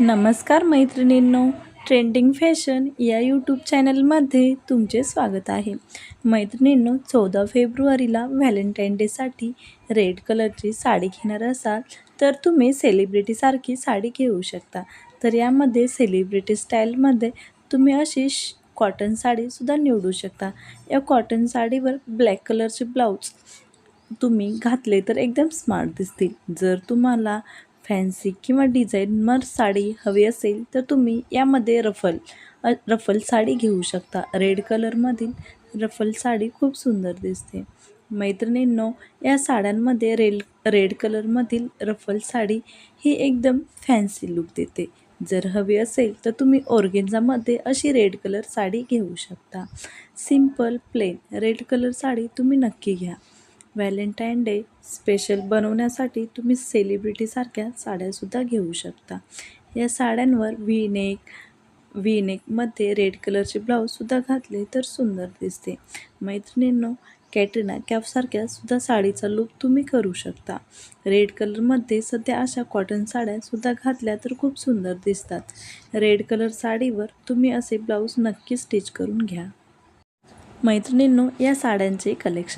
नमस्कार मैत्रिणींनो trending fashion या यूट्यूब चॅनलमध्ये तुमचे स्वागत आहे. मैत्रिणींनो चौदा फेब्रुवारीला व्हॅलेंटाईन डेसाठी रेड कलरची साडी घेणार असाल तर तुम्ही सेलिब्रिटीसारखी साडी घेऊ शकता. तर यामध्ये सेलिब्रिटी स्टाईलमध्ये तुम्ही अशी श कॉटन साडीसुद्धा निवडू शकता. या कॉटन साडीवर ब्लॅक कलरचे ब्लाऊज तुम्ही घातले तर एकदम स्मार्ट दिसतील. जर तुम्हाला फॅन्सी किंवा डिझायनर साडी हवी असेल तर तुम्ही यामध्ये रफल रफल साडी घेऊ शकता. रेड कलरमधील रफल साडी खूप सुंदर दिसते. मैत्रिणींनो या साड्यांमध्ये रेल रेड कलरमधील रफल साडी ही एकदम फॅन्सी लुक देते. जर हवी असेल तर तुम्ही ओर्गेन्झामध्ये अशी रेड कलर साडी घेऊ शकता. Simple plain red colour sari तुम्ही नक्की घ्या. व्हॅलेंटाईन डे स्पेशल बनवण्यासाठी तुम्ही सेलिब्रिटीसारख्या साड्यासुद्धा घेऊ शकता. या साड्यांवर व्ही नेक व्ही नेकमध्ये रेड कलरचे ब्लाऊजसुद्धा घातले तर सुंदर दिसते. मैत्रिणींनो कॅटरीना कॅफसारख्या सुद्धा साडीचा लुक तुम्ही करू शकता. रेड कलरमध्ये सध्या अशा कॉटन साड्यासुद्धा घातल्या तर खूप सुंदर दिसतात. रेड कलर साडीवर तुम्ही असे ब्लाऊज नक्की स्टिच करून घ्या. मैत्रिणींनो या साड्यांचे कलेक्शन